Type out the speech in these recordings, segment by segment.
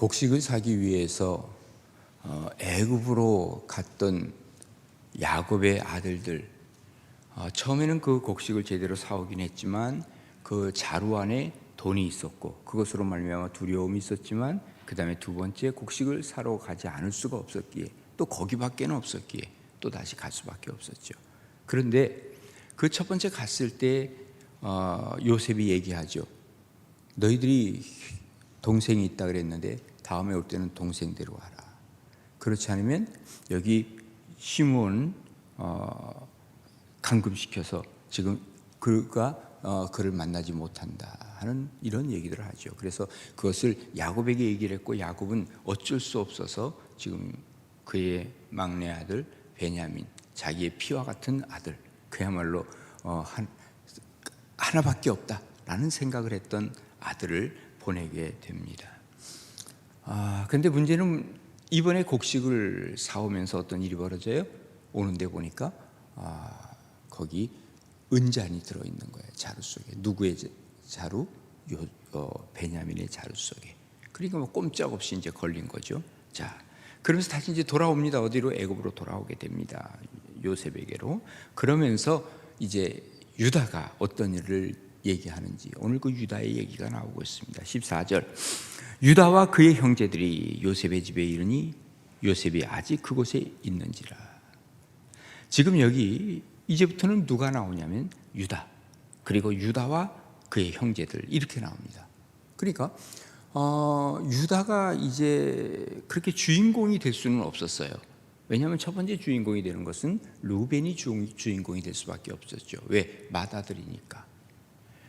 곡식을 사기 위해서 어, 애굽으로 갔던 야곱의 아들들 어, 처음에는 그 곡식을 제대로 사오긴 했지만 그 자루 안에 돈이 있었고 그것으로 말미암아 두려움이 있었지만 그 다음에 두 번째 곡식을 사러 가지 않을 수가 없었기에 또 거기밖에는 없었기에 또 다시 갈 수밖에 없었죠. 그런데 그 첫 번째 갔을 때 어, 요셉이 얘기하죠. 너희들이 동생이 있다 그랬는데 다음에 올 때는 동생 데려와라. 그렇지 않으면 여기 시몬 어, 감금시켜서 지금 그가 어, 그를 만나지 못한다 하는 이런 얘기들을 하죠. 그래서 그것을 야곱에게 얘기를 했고 야곱은 어쩔 수 없어서 지금 그의 막내 아들 베냐민 자기의 피와 같은 아들 그야말로 어, 한 하나밖에 없다라는 생각을 했던 아들을 보내게 됩니다. 아, 근데 문제는 이번에 곡식을 사오면서 어떤 일이 벌어져요? 오는데 보니까 아, 거기 은잔이 들어 있는 거예요. 자루 속에 누구의 자루? 요 어, 베냐민의 자루 속에. 그러니까 뭐 꼼짝없이 이제 걸린 거죠. 자, 그러면서 다시 이제 돌아옵니다. 어디로 애굽으로 돌아오게 됩니다. 요셉에게로. 그러면서 이제 유다가 어떤 일을 얘기하는지 오늘 그 유다의 얘기가 나오고 있습니다. 14절. 유다와 그의 형제들이 요셉의 집에 이르니 요셉이 아직 그곳에 있는지라. 지금 여기 이제부터는 누가 나오냐면 유다. 그리고 유다와 그의 형제들 이렇게 나옵니다. 그러니까 어, 유다가 이제 그렇게 주인공이 될 수는 없었어요. 왜냐하면 첫 번째 주인공이 되는 것은 루벤이 주, 주인공이 될 수밖에 없었죠. 왜? 맏아들이니까.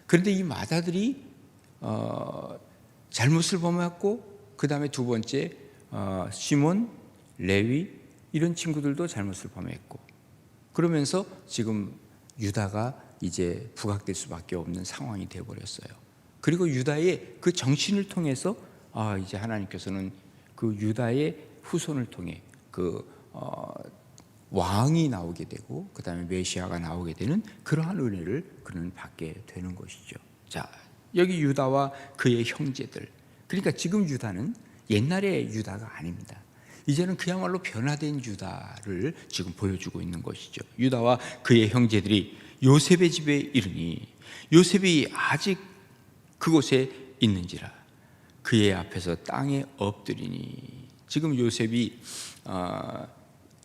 그런데 이 맏아들이 어, 잘못을 범했고 그 다음에 두 번째 어, 시몬, 레위 이런 친구들도 잘못을 범했고 그러면서 지금 유다가 이제 부각될 수밖에 없는 상황이 되어버렸어요. 그리고 유다의 그 정신을 통해서 아 이제 하나님께서는 그 유다의 후손을 통해 그 어, 왕이 나오게 되고 그 다음에 메시아가 나오게 되는 그러한 은혜를 그는 받게 되는 것이죠. 자 여기 유다와 그의 형제들 그러니까 지금 유다는 옛날의 유다가 아닙니다. 이제는 그야말로 변화된 유다를 지금 보여주고 있는 것이죠. 유다와 그의 형제들이 요셉의 집에 이르니 요셉이 아직 그곳에 있는지라 그의 앞에서 땅에 엎드리니 지금 요셉이 어,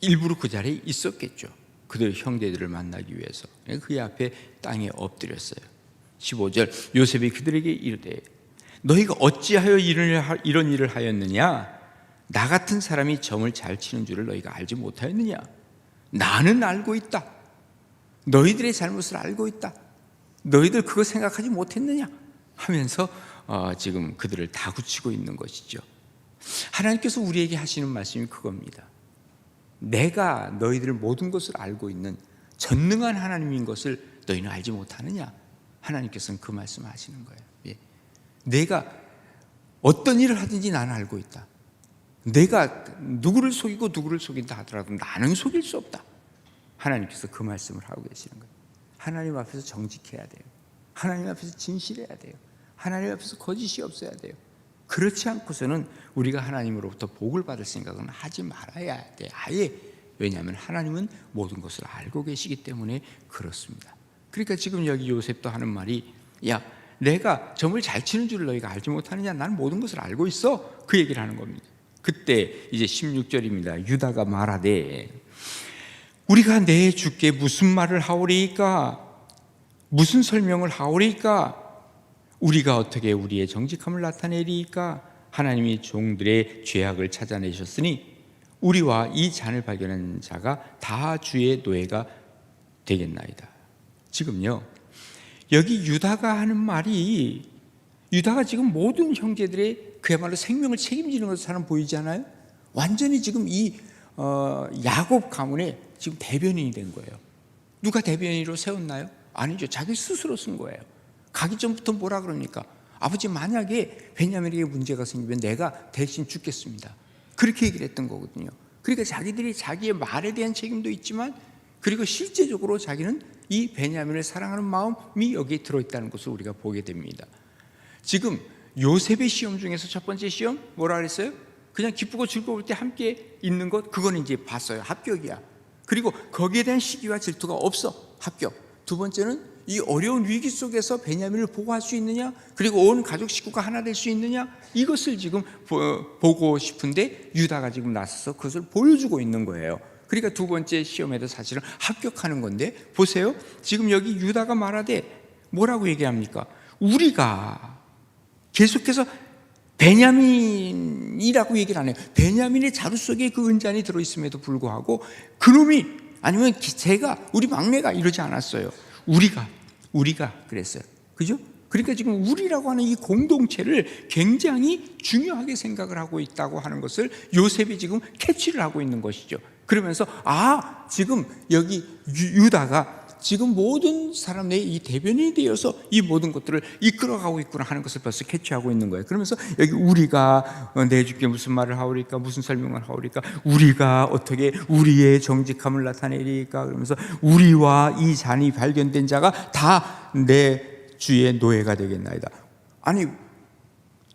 일부러 그 자리에 있었겠죠. 그들 형제들을 만나기 위해서 그의 앞에 땅에 엎드렸어요. 15절 요셉이 그들에게 이르되 너희가 어찌하여 이런 일을 하였느냐? 나 같은 사람이 점을 잘 치는 줄을 너희가 알지 못하였느냐? 나는 알고 있다. 너희들의 잘못을 알고 있다. 너희들 그거 생각하지 못했느냐? 하면서 어, 지금 그들을 다구치고 있는 것이죠. 하나님께서 우리에게 하시는 말씀이 그겁니다 내가 너희들 모든 것을 알고 있는 전능한 하나님인 것을 너희는 알지 못하느냐 하나님께서는 그 말씀을 하시는 거예요 예. 내가 어떤 일을 하든지 나는 알고 있다 내가 누구를 속이고 누구를 속인다 하더라도 나는 속일 수 없다. 하나님께서 그 말씀을 하고 계시는 거예요. 하나님 앞에서 정직해야 돼요. 하나님 앞에서 진실해야 돼요. 하나님 앞에서 거짓이 없어야 돼요. 그렇지 않고서는 우리가 하나님으로부터 복을 받을 생각은 하지 말아야 돼. 아예 왜냐하면 하나님은 모든 것을 알고 계시기 때문에 그렇습니다. 그러니까 지금 여기 요셉도 하는 말이 야 내가 점을 잘 치는 줄 너희가 알지 못하느냐 나는 모든 것을 알고 있어 그 얘기를 하는 겁니다. 그때 이제 16절입니다. 유다가 말하되 우리가 내 주께 무슨 말을 하오리까? 무슨 설명을 하오리까? 우리가 어떻게 우리의 정직함을 나타내리까? 하나님이 종들의 죄악을 찾아내셨으니 우리와 이 잔을 발견한 자가 다 주의 노예가 되겠나이다. 지금요. 여기 유다가 하는 말이 유다가 지금 모든 형제들의 그야말로 생명을 책임지는 것처럼 보이지 않아요? 완전히 지금 이 어, 야곱 가문의 지금 대변인이 된 거예요. 누가 대변인으로 세웠나요? 아니죠. 자기 스스로 쓴 거예요. 가기 전부터 뭐라 그럽니까? 아버지 만약에 베냐민에게 문제가 생기면 내가 대신 죽겠습니다. 그렇게 얘기를 했던 거거든요. 그러니까 자기들이 자기의 말에 대한 책임도 있지만 그리고 실제적으로 자기는 이 베냐민을 사랑하는 마음이 여기에 들어있다는 것을 우리가 보게 됩니다. 지금 요셉의 시험 중에서 첫 번째 시험 뭐라 그랬어요? 그냥 기쁘고 즐거울 때 함께 있는 것 그거는 이제 봤어요. 합격이야. 그리고 거기에 대한 시기와 질투가 없어. 합격. 두 번째는 이 어려운 위기 속에서 베냐민을 보호할 수 있느냐, 그리고 온 가족 식구가 하나 될 수 있느냐, 이것을 지금 보- 보고 싶은데 유다가 지금 나서서 그것을 보여주고 있는 거예요. 그러니까 두 번째 시험에도 사실은 합격하는 건데 보세요. 지금 여기 유다가 말하되 뭐라고 얘기합니까? 우리가 계속해서 베냐민이라고 얘기를 안 해요. 베냐민의 자루 속에 그 은잔이 들어 있음에도 불구하고 그놈이 아니면 기- 제가 우리 막내가 이러지 않았어요. 우리가 우리가 그랬어요. 그죠? 그러니까 지금 우리라고 하는 이 공동체를 굉장히 중요하게 생각을 하고 있다고 하는 것을 요셉이 지금 캐치를 하고 있는 것이죠. 그러면서 아 지금 여기 유- 유다가 지금 모든 사람의 이 대변인이 되어서 이 모든 것들을 이끌어가고 있구나 하는 것을 벌써 캐치하고 있는 거예요. 그러면서 여기 우리가 어, 내주께 무슨 말을 하오리까 무슨 설명을 하오리까 우리가 어떻게 우리의 정직함을 나타내리까 그러면서 우리와 이 잔이 발견된 자가 다 내 주의 노예가 되겠나이다. 아니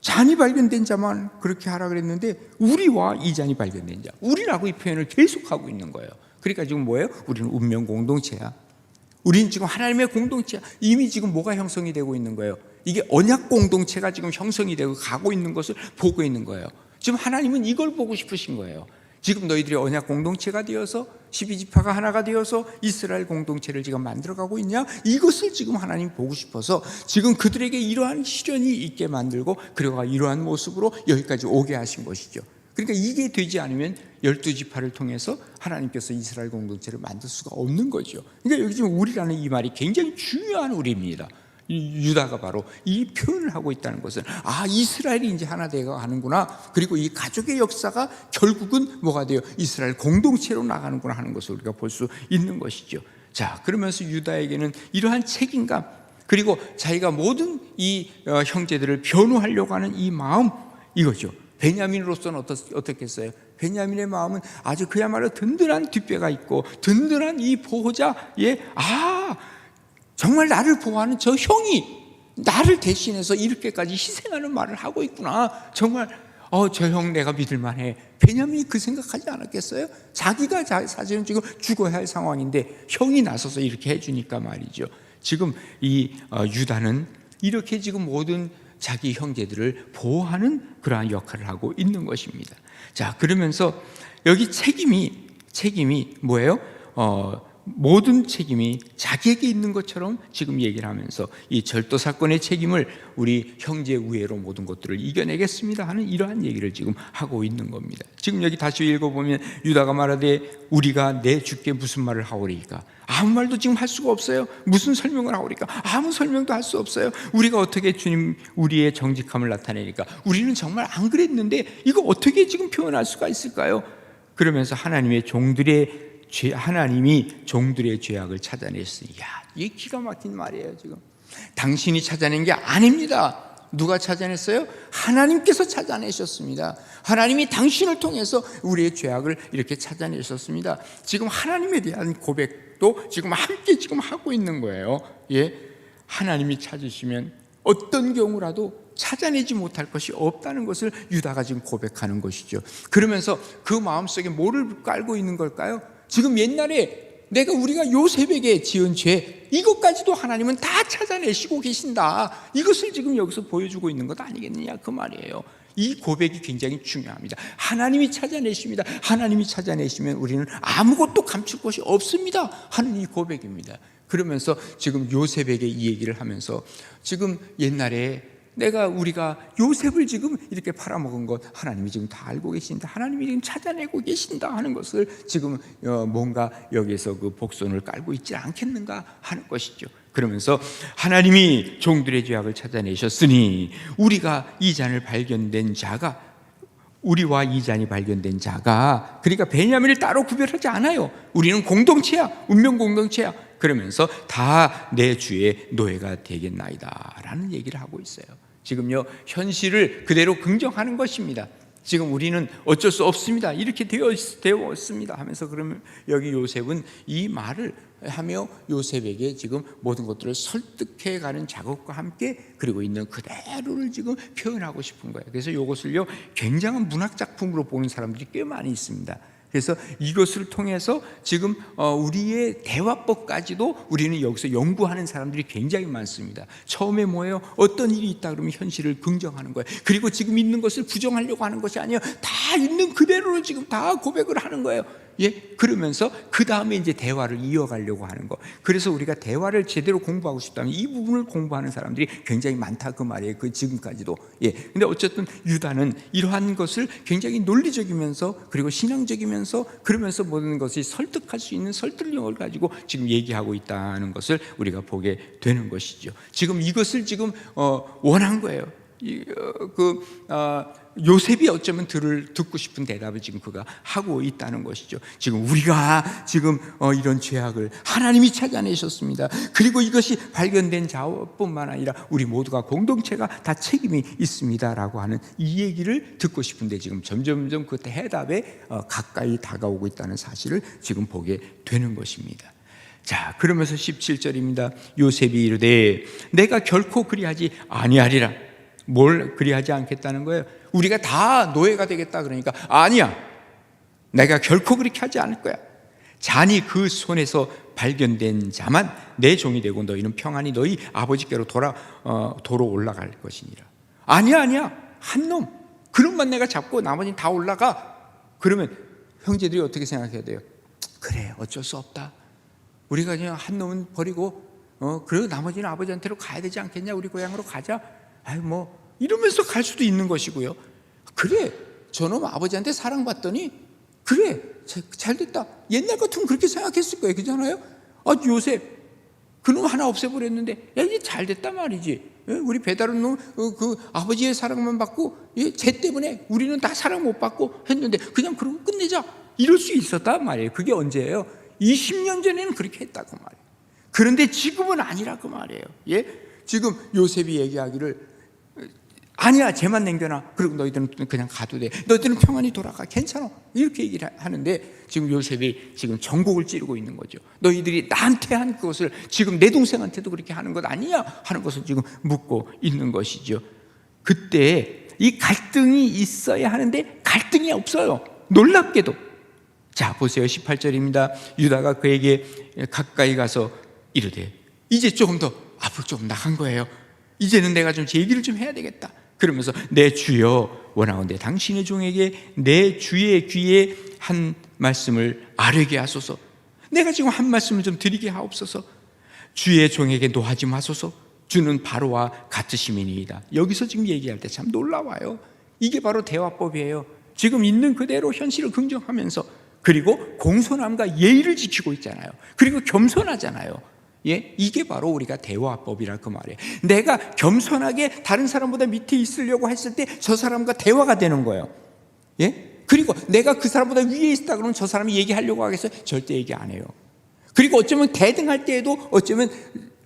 잔이 발견된 자만 그렇게 하라 그랬는데 우리와 이 잔이 발견된 자 우리라고 이 표현을 계속하고 있는 거예요. 그러니까 지금 뭐예요? 우리는 운명 공동체야. 우리는 지금 하나님의 공동체야. 이미 지금 뭐가 형성이 되고 있는 거예요? 이게 언약 공동체가 지금 형성이 되고 가고 있는 것을 보고 있는 거예요. 지금 하나님은 이걸 보고 싶으신 거예요. 지금 너희들이 언약 공동체가 되어서 12지파가 하나가 되어서 이스라엘 공동체를 지금 만들어가고 있냐? 이것을 지금 하나님 보고 싶어서 지금 그들에게 이러한 시련이 있게 만들고 그리고 이러한 모습으로 여기까지 오게 하신 것이죠. 그러니까 이게 되지 않으면 열두 지파를 통해서 하나님께서 이스라엘 공동체를 만들 수가 없는 거죠. 그러니까 여기 지금 우리라는 이 말이 굉장히 중요한 우리입니다. 이 유다가 바로 이 표현을 하고 있다는 것은 아 이스라엘이 이제 하나 되어 가는구나. 그리고 이 가족의 역사가 결국은 뭐가 돼요? 이스라엘 공동체로 나가는구나 하는 것을 우리가 볼 수 있는 것이죠. 자 그러면서 유다에게는 이러한 책임감 그리고 자기가 모든 이 어, 형제들을 변호하려고 하는 이 마음 이거죠. 베냐민으로서는 어떻, 어떻겠어요? 베냐민의 마음은 아주 그야말로 든든한 뒷배가 있고 든든한 이 보호자의 아 정말 나를 보호하는 저 형이 나를 대신해서 이렇게까지 희생하는 말을 하고 있구나. 정말 어, 저 형 내가 믿을 만해. 베냐민이 그 생각하지 않았겠어요? 자기가 자- 사실은 지금 죽어야 할 상황인데 형이 나서서 이렇게 해주니까 말이죠. 지금 이 어, 유다는 이렇게 지금 모든 자기 형제들을 보호하는 그러한 역할을 하고 있는 것입니다. 자, 그러면서 여기 책임이 책임이 뭐예요? 어, 모든 책임이 자기에게 있는 것처럼 지금 얘기를 하면서 이 절도 사건의 책임을 우리 형제 우애로 모든 것들을 이겨내겠습니다 하는 이러한 얘기를 지금 하고 있는 겁니다. 지금 여기 다시 읽어보면 유다가 말하되 우리가 내 주께 무슨 말을 하오리까? 아무 말도 지금 할 수가 없어요. 무슨 설명을 하오리까? 아무 설명도 할 수 없어요. 우리가 어떻게 주님 우리의 정직함을 나타내니까? 우리는 정말 안 그랬는데 이거 어떻게 지금 표현할 수가 있을까요? 그러면서 하나님의 종들의 죄, 하나님이 종들의 죄악을 찾아냈으니, 야, 이 기가 막힌 말이에요, 지금. 당신이 찾아낸 게 아닙니다. 누가 찾아냈어요? 하나님께서 찾아내셨습니다. 하나님이 당신을 통해서 우리의 죄악을 이렇게 찾아내셨습니다. 지금 하나님에 대한 고백도 지금 함께 지금 하고 있는 거예요. 예. 하나님이 찾으시면 어떤 경우라도 찾아내지 못할 것이 없다는 것을 유다가 지금 고백하는 것이죠. 그러면서 그 마음속에 뭐를 깔고 있는 걸까요? 지금 옛날에 내가 우리가 요셉에게 지은 죄 이것까지도 하나님은 다 찾아내시고 계신다. 이것을 지금 여기서 보여주고 있는 것 아니겠느냐 그 말이에요. 이 고백이 굉장히 중요합니다. 하나님이 찾아내십니다. 하나님이 찾아내시면 우리는 아무것도 감출 것이 없습니다. 하는 이 고백입니다. 그러면서 지금 요셉에게 이 얘기를 하면서 지금 옛날에 내가 우리가 요셉을 지금 이렇게 팔아먹은 것 하나님이 지금 다 알고 계신다. 하나님이 지금 찾아내고 계신다 하는 것을 지금 어, 뭔가 여기에서 그 복선을 깔고 있지 않겠는가 하는 것이죠. 그러면서 하나님이 종들의 죄악을 찾아내셨으니 우리가 이 잔을 발견된 자가 우리와 이 잔이 발견된 자가 그러니까 베냐민을 따로 구별하지 않아요. 우리는 공동체야. 운명 공동체야. 그러면서 다 내 주의 노예가 되겠나이다 라는 얘기를 하고 있어요. 지금요 현실을 그대로 긍정하는 것입니다. 지금 우리는 어쩔 수 없습니다. 이렇게 되어 되었습니다. 하면서 그러면 여기 요셉은 이 말을 하며 요셉에게 지금 모든 것들을 설득해 가는 작업과 함께 그리고 있는 그대로를 지금 표현하고 싶은 거예요. 그래서 이것을요 굉장한 문학 작품으로 보는 사람들이 꽤 많이 있습니다. 그래서 이것을 통해서 지금 어, 우리의 대화법까지도 우리는 여기서 연구하는 사람들이 굉장히 많습니다. 처음에 뭐예요? 어떤 일이 있다 그러면 현실을 긍정하는 거예요. 그리고 지금 있는 것을 부정하려고 하는 것이 아니에요. 다 있는 그대로를 지금 다 고백을 하는 거예요. 예, 그러면서 그 다음에 이제 대화를 이어가려고 하는 거. 그래서 우리가 대화를 제대로 공부하고 싶다면 이 부분을 공부하는 사람들이 굉장히 많다 그 말이에요. 그 지금까지도. 예. 근데 어쨌든 유다는 이러한 것을 굉장히 논리적이면서 그리고 신앙적이면서 그러면서 모든 것이 설득할 수 있는 설득력을 가지고 지금 얘기하고 있다는 것을 우리가 보게 되는 것이죠. 지금 이것을 지금 어, 원한 거예요. 이, 어, 그 어, 요셉이 어쩌면 들을 듣고 싶은 대답을 지금 그가 하고 있다는 것이죠. 지금 우리가 지금 어, 이런 죄악을 하나님이 찾아내셨습니다. 그리고 이것이 발견된 자뿐만 아니라 우리 모두가 공동체가 다 책임이 있습니다라고 하는 이 얘기를 듣고 싶은데 지금 점점점 그 해답에 어, 가까이 다가오고 있다는 사실을 지금 보게 되는 것입니다. 자, 그러면서 17절입니다. 요셉이 이르되 내가 결코 그리하지 아니하리라. 뭘 그리하지 않겠다는 거예요? 우리가 다 노예가 되겠다 그러니까 아니야. 내가 결코 그렇게 하지 않을 거야. 잔이 그 손에서 발견된 자만 내 종이 되고 너희는 평안히 너희 아버지께로 돌아 어, 도로 올라갈 것이니라. 아니야, 아니야. 한 놈. 그놈만 내가 잡고 나머지는 다 올라가. 그러면 형제들이 어떻게 생각해야 돼요? 그래, 어쩔 수 없다. 우리가 그냥 한 놈은 버리고 어 그리고 나머지는 아버지한테로 가야 되지 않겠냐? 우리 고향으로 가자. 아유 뭐 이러면서 갈 수도 있는 것이고요. 그래, 저놈 아버지한테 사랑받더니 그래, 잘 됐다. 옛날 같으면 그렇게 생각했을 거예요. 그잖아요? 아, 요셉, 그놈 하나 없애버렸는데, 야, 이게 잘 됐단 말이지. 예? 우리 배다른 놈, 어, 그 아버지의 사랑만 받고, 예? 쟤 때문에 우리는 다 사랑 못 받고 했는데, 그냥 그러고 끝내자. 이럴 수 있었단 말이에요. 그게 언제예요? 20년 전에는 그렇게 했다고 말이에요. 그런데 지금은 아니라고 말이에요. 예? 지금 요셉이 얘기하기를 아니야, 쟤만 남겨놔. 그리고 너희들은 그냥 가도 돼. 너희들은 평안히 돌아가. 괜찮아. 이렇게 얘기를 하는데 지금 요셉이 지금 전곡을 찌르고 있는 거죠. 너희들이 나한테 한 것을 지금 내 동생한테도 그렇게 하는 것 아니야? 하는 것을 지금 묻고 있는 것이죠. 그때 이 갈등이 있어야 하는데 갈등이 없어요. 놀랍게도. 자, 보세요. 18절입니다. 유다가 그에게 가까이 가서 이르되 이제 조금 더 앞으로 좀 나간 거예요. 이제는 내가 좀 제 얘기를 좀 해야 되겠다. 그러면서 내 주여 원하건대 당신의 종에게 내 주의 귀에 한 말씀을 아뢰게 하소서. 내가 지금 한 말씀을 좀 드리게 하옵소서. 주의 종에게 노하지 마소서. 주는 바로와 같으심이니이다. 여기서 지금 얘기할 때 참 놀라워요. 이게 바로 대화법이에요. 지금 있는 그대로 현실을 긍정하면서 그리고 공손함과 예의를 지키고 있잖아요. 그리고 겸손하잖아요. 예, 이게 바로 우리가 대화법이라 그 말이에요. 내가 겸손하게 다른 사람보다 밑에 있으려고 했을 때 저 사람과 대화가 되는 거예요. 예? 그리고 내가 그 사람보다 위에 있다 그러면 저 사람이 얘기하려고 하겠어요? 절대 얘기 안 해요. 그리고 어쩌면 대등할 때에도 어쩌면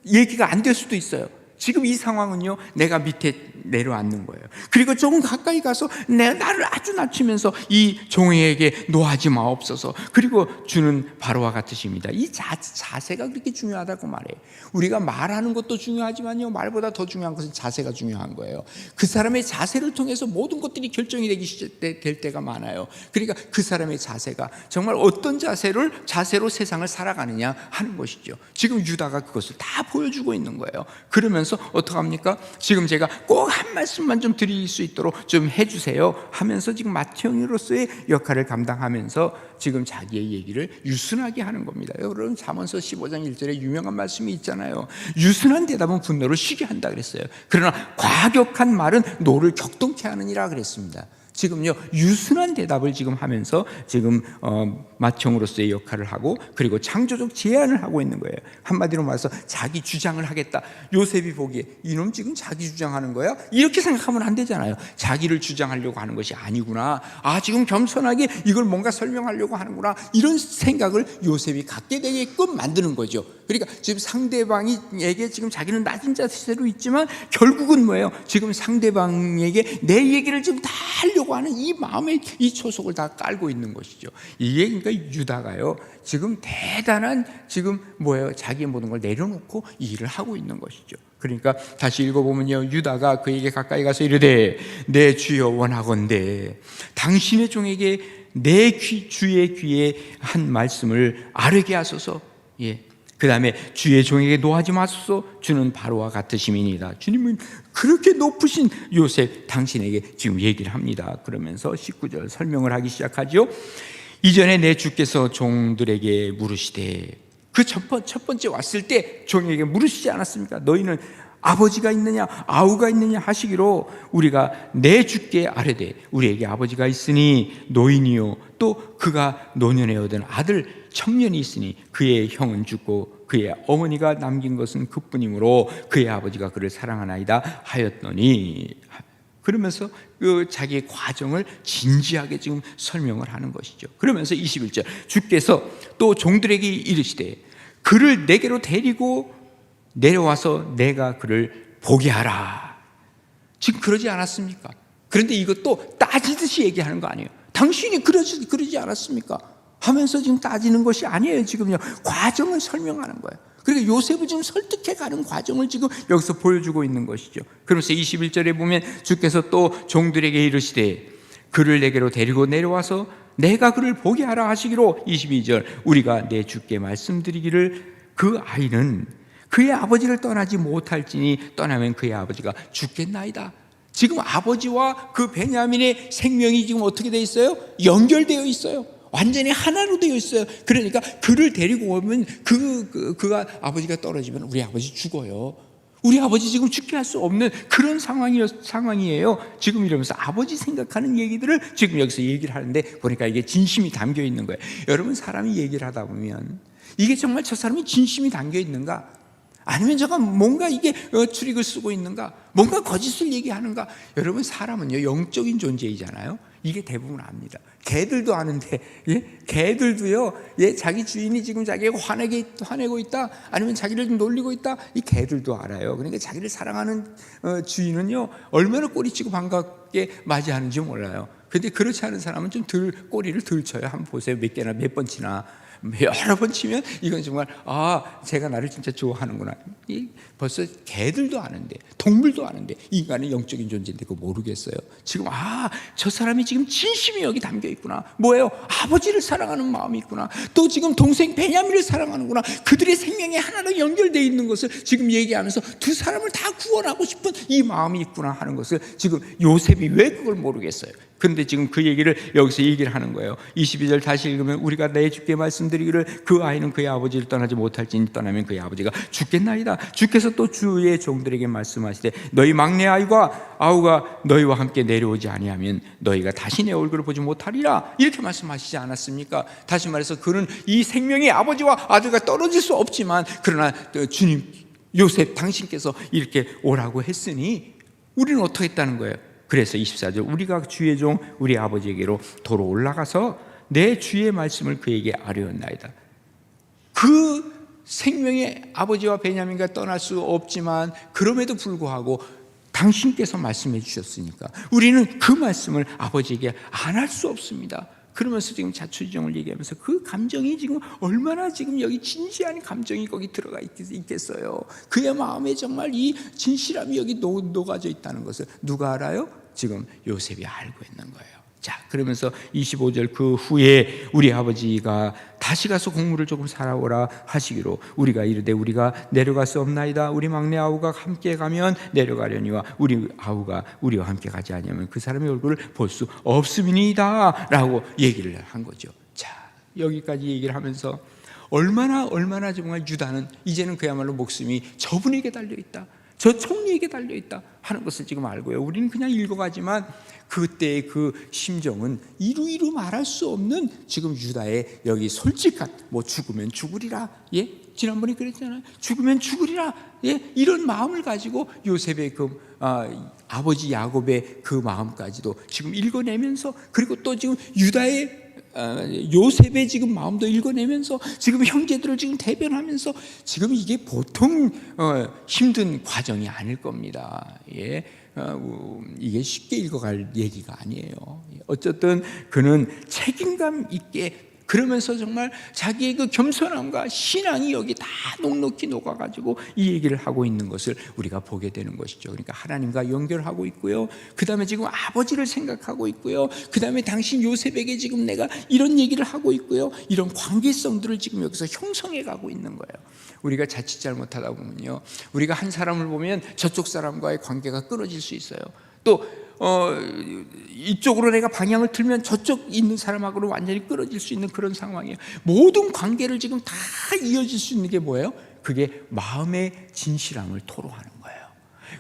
얘기가 안 될 수도 있어요. 지금 이 상황은요, 내가 밑에 내려앉는 거예요. 그리고 조금 가까이 가서 내 나를 아주 낮추면서 이 종에게 노하지 마옵소서. 그리고 주는 바로와 같으십니다. 이 자, 자세가 그렇게 중요하다고 말해요. 우리가 말하는 것도 중요하지만요, 말보다 더 중요한 것은 자세가 중요한 거예요. 그 사람의 자세를 통해서 모든 것들이 결정이 되기 될 때가 많아요. 그러니까 그 사람의 자세가 정말 어떤 자세를 자세로 세상을 살아가느냐 하는 것이죠. 지금 유다가 그것을 다 보여주고 있는 거예요. 그러면 서 어떡합니까? 지금 제가 꼭 한 말씀만 좀 드릴 수 있도록 좀 해주세요 하면서 지금 마티형으로서의 역할을 감당하면서 지금 자기의 얘기를 유순하게 하는 겁니다. 여러분 잠언서 15장 1절에 유명한 말씀이 있잖아요. 유순한 대답은 분노를 쉬게 한다 그랬어요. 그러나 과격한 말은 노를 격동케 하느니라 그랬습니다. 지금요 유순한 대답을 지금 하면서 지금 어, 마청으로서의 역할을 하고 그리고 창조적 제안을 하고 있는 거예요. 한마디로 말해서 자기 주장을 하겠다. 요셉이 보기에 이놈 지금 자기 주장하는 거야? 이렇게 생각하면 안 되잖아요. 자기를 주장하려고 하는 것이 아니구나. 아 지금 겸손하게 이걸 뭔가 설명하려고 하는구나. 이런 생각을 요셉이 갖게 되게끔 만드는 거죠. 그러니까 지금 상대방에게 지금 자기는 낮은 자세로 있지만 결국은 뭐예요? 지금 상대방에게 내 얘기를 지금 다 하려고 하는 이 마음의 이 초속을 다 깔고 있는 것이죠. 이게 그러니까 유다가요. 지금 대단한 지금 뭐예요? 자기의 모든 걸 내려놓고 이 일을 하고 있는 것이죠. 그러니까 다시 읽어보면요. 유다가 그에게 가까이 가서 이르되 내 주여 원하건대 당신의 종에게 내 귀, 주의 귀에 한 말씀을 아르게 하소서. 예. 그 다음에 주의 종에게 노하지 마소서 주는 바로와 같으심이니이다. 주님은 그렇게 높으신 요셉 당신에게 지금 얘기를 합니다. 그러면서 19절 설명을 하기 시작하죠. 이전에 내 주께서 종들에게 물으시되 그 첫 번째 왔을 때 종에게 물으시지 않았습니까? 너희는 아버지가 있느냐 아우가 있느냐 하시기로 우리가 내 주께 아뢰되 우리에게 아버지가 있으니 노인이요 또 그가 노년에 얻은 아들 청년이 있으니 그의 형은 죽고 그의 어머니가 남긴 것은 그뿐이므로 그의 아버지가 그를 사랑하나이다 하였더니 그러면서 그 자기의 과정을 진지하게 지금 설명을 하는 것이죠. 그러면서 21절 주께서 또 종들에게 이르시되 그를 내게로 데리고 내려와서 내가 그를 보게 하라. 지금 그러지 않았습니까? 그런데 이것도 따지듯이 얘기하는 거 아니에요. 당신이 그러지, 그러지 않았습니까? 하면서 지금 따지는 것이 아니에요. 지금요. 과정을 설명하는 거예요. 그러니까 요셉을 지금 설득해 가는 과정을 지금 여기서 보여주고 있는 것이죠. 그러면서 21절에 보면 주께서 또 종들에게 이르시되 그를 내게로 데리고 내려와서 내가 그를 보게 하라 하시기로 22절 우리가 내 주께 말씀드리기를 그 아이는 그의 아버지를 떠나지 못할지니 떠나면 그의 아버지가 죽겠나이다. 지금 아버지와 그 베냐민의 생명이 지금 어떻게 돼 있어요? 연결되어 있어요. 완전히 하나로 되어 있어요. 그러니까 그를 데리고 오면 그, 그 그가 아버지가 떨어지면 우리 아버지 죽어요. 우리 아버지 지금 죽게 할 수 없는 그런 상황이 상황이에요. 지금 이러면서 아버지 생각하는 얘기들을 지금 여기서 얘기를 하는데 보니까 이게 진심이 담겨 있는 거예요. 여러분 사람이 얘기를 하다 보면 이게 정말 저 사람이 진심이 담겨 있는가? 아니면 제가 뭔가 이게 어, 트릭을 쓰고 있는가? 뭔가 거짓을 얘기하는가? 여러분 사람은요 영적인 존재이잖아요. 이게 대부분 압니다. 개들도 아는데, 예? 개들도요, 예, 자기 주인이 지금 자기가 화내게, 화내고 있다, 아니면 자기를 좀 놀리고 있다, 이 개들도 알아요. 그러니까 자기를 사랑하는 어, 주인은요, 얼마나 꼬리치고 반갑게 맞이하는지 몰라요. 근데 그렇지 않은 사람은 좀 덜, 꼬리를 덜 쳐요. 한번 보세요. 몇 개나, 몇 번 치나. 여러 번 치면 이건 정말 아 제가 나를 진짜 좋아하는구나. 이 벌써 개들도 아는데 동물도 아는데 인간은 영적인 존재인데 그거 모르겠어요. 지금 아 저 사람이 지금 진심이 여기 담겨 있구나. 뭐예요? 아버지를 사랑하는 마음이 있구나. 또 지금 동생 베냐민을 사랑하는구나. 그들의 생명이 하나로 연결되어 있는 것을 지금 얘기하면서 두 사람을 다 구원하고 싶은 이 마음이 있구나 하는 것을 지금 요셉이 왜 그걸 모르겠어요 그런데 지금 그 얘기를 여기서 얘기를 하는 거예요. 22절 다시 읽으면 우리가 내 주께 말씀드리기를 그 아이는 그의 아버지를 떠나지 못할지니 떠나면 그의 아버지가 죽겠나이다. 주께서 또 주의 종들에게 말씀하시되 너희 막내 아이가 아우가 너희와 함께 내려오지 아니하면 너희가 다시 내 얼굴을 보지 못하리라. 이렇게 말씀하시지 않았습니까? 다시 말해서 그는 이 생명의 아버지와 아들과 떨어질 수 없지만 그러나 주님 요셉 당신께서 이렇게 오라고 했으니 우리는 어떻게 했다는 거예요? 그래서 24절 우리가 주의 종 우리 아버지에게로 도로 올라가서 내 주의 말씀을 그에게 아뢰었나이다. 그 생명의 아버지와 베냐민과 떠날 수 없지만 그럼에도 불구하고 당신께서 말씀해 주셨으니까 우리는 그 말씀을 아버지에게 안 할 수 없습니다. 그러면서 지금 자초지종을 얘기하면서 그 감정이 지금 얼마나 지금 여기 진지한 감정이 거기 들어가 있겠어요. 그의 마음에 정말 이 진실함이 여기 녹아져 있다는 것을 누가 알아요? 지금 요셉이 알고 있는 거예요. 자, 그러면서 25절 그 후에 우리 아버지가 다시 가서 공물을 조금 사라오라 하시기로 우리가 이르되 우리가 내려갈 수 없나이다. 우리 막내 아우가 함께 가면 내려가려니와 우리 아우가 우리와 함께 가지 아니하면 그 사람의 얼굴을 볼 수 없음이니이다라고 얘기를 한 거죠. 자, 여기까지 얘기를 하면서 얼마나 얼마나 정말 유다는 이제는 그야말로 목숨이 저분에게 달려 있다. 저 총리에게 달려 있다 하는 것을 지금 알고요. 우리는 그냥 읽어가지만 그때의 그 심정은 이루이루 말할 수 없는 지금 유다의 여기 솔직한 뭐 죽으면 죽으리라 예 지난번에 그랬잖아요. 죽으면 죽으리라 예 이런 마음을 가지고 요셉의 그 아, 아버지 야곱의 그 마음까지도 지금 읽어내면서 그리고 또 지금 유다의 어, 요셉의 지금 마음도 읽어내면서 지금 형제들을 지금 대변하면서 지금 이게 보통 어, 힘든 과정이 아닐 겁니다. 예. 어, 이게 쉽게 읽어갈 얘기가 아니에요. 어쨌든 그는 책임감 있게 그러면서 정말 자기의 그 겸손함과 신앙이 여기 다 녹록히 녹아가지고 이 얘기를 하고 있는 것을 우리가 보게 되는 것이죠. 그러니까 하나님과 연결하고 있고요. 그 다음에 지금 아버지를 생각하고 있고요. 그 다음에 당신 요셉에게 지금 내가 이런 얘기를 하고 있고요. 이런 관계성들을 지금 여기서 형성해 가고 있는 거예요. 우리가 자칫 잘못하다 보면요. 우리가 한 사람을 보면 저쪽 사람과의 관계가 끊어질 수 있어요. 또 어, 이쪽으로 내가 방향을 틀면 저쪽 있는 사람하고는 완전히 끊어질 수 있는 그런 상황이에요. 모든 관계를 지금 다 이어질 수 있는 게 뭐예요? 그게 마음의 진실함을 토로하는 거예요.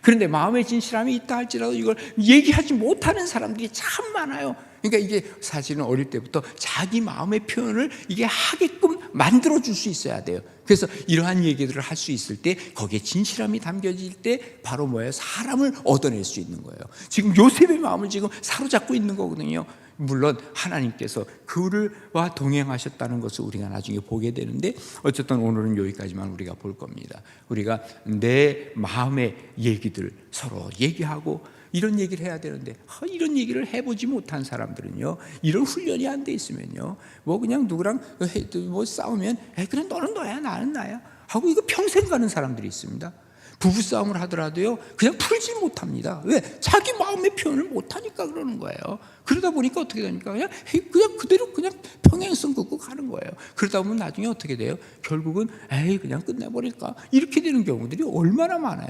그런데 마음의 진실함이 있다 할지라도 이걸 얘기하지 못하는 사람들이 참 많아요. 그러니까 이게 사실은 어릴 때부터 자기 마음의 표현을 이게 하게끔 만들어 줄 수 있어야 돼요. 그래서 이러한 얘기들을 할 수 있을 때 거기에 진실함이 담겨질 때 바로 뭐예요? 사람을 얻어낼 수 있는 거예요. 지금 요셉의 마음을 지금 사로잡고 있는 거거든요. 물론 하나님께서 그를와 동행하셨다는 것을 우리가 나중에 보게 되는데 어쨌든 오늘은 여기까지만 우리가 볼 겁니다. 우리가 내 마음의 얘기들 서로 얘기하고 이런 얘기를 해야 되는데 아, 이런 얘기를 해보지 못한 사람들은요 이런 훈련이 안 돼 있으면요 뭐 그냥 누구랑 해- 뭐 싸우면 에 그래 너는 너야 나는 나야 하고 이거 평생 가는 사람들이 있습니다. 부부 싸움을 하더라도요 그냥 풀지 못합니다. 왜? 자기 마음의 표현을 못하니까 그러는 거예요. 그러다 보니까 어떻게 됩니까? 그냥 그냥 그대로 그냥 평행선 긋고 가는 거예요. 그러다 보면 나중에 어떻게 돼요? 결국은 에이 그냥 끝내버릴까? 이렇게 되는 경우들이 얼마나 많아요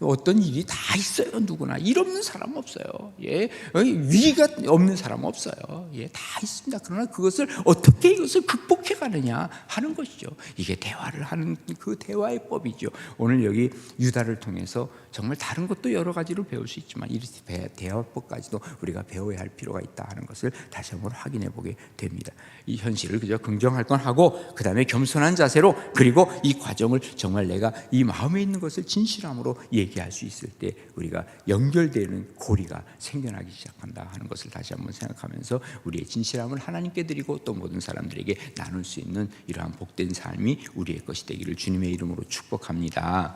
어떤 일이 다 있어요 누구나. 일 없는 사람 없어요. 예. 위가 없는 사람 없어요. 예 다 있습니다. 그러나 그것을 어떻게 이것을 극복해 가느냐 하는 것이죠. 이게 대화를 하는 그 대화의 법이죠. 오늘 여기 유다를 통해서 정말 다른 것도 여러 가지를 배울 수 있지만 이 대- 대화법까지도 우리가 배워야 할 필요가 있다 하는 것을 다시 한번 확인해 보게 됩니다 이 현실을 그저 긍정할 건 하고 그 다음에 겸손한 자세로 그리고 이 과정을 정말 내가 이 마음에 있는 것을 진실함으로 얘기할 수 있을 때 우리가 연결되는 고리가 생겨나기 시작한다 하는 것을 다시 한번 생각하면서 우리의 진실함을 하나님께 드리고 또 모든 사람들에게 나눌 수 있는 이러한 복된 삶이 우리의 것이 되기를 주님의 이름으로 축복합니다.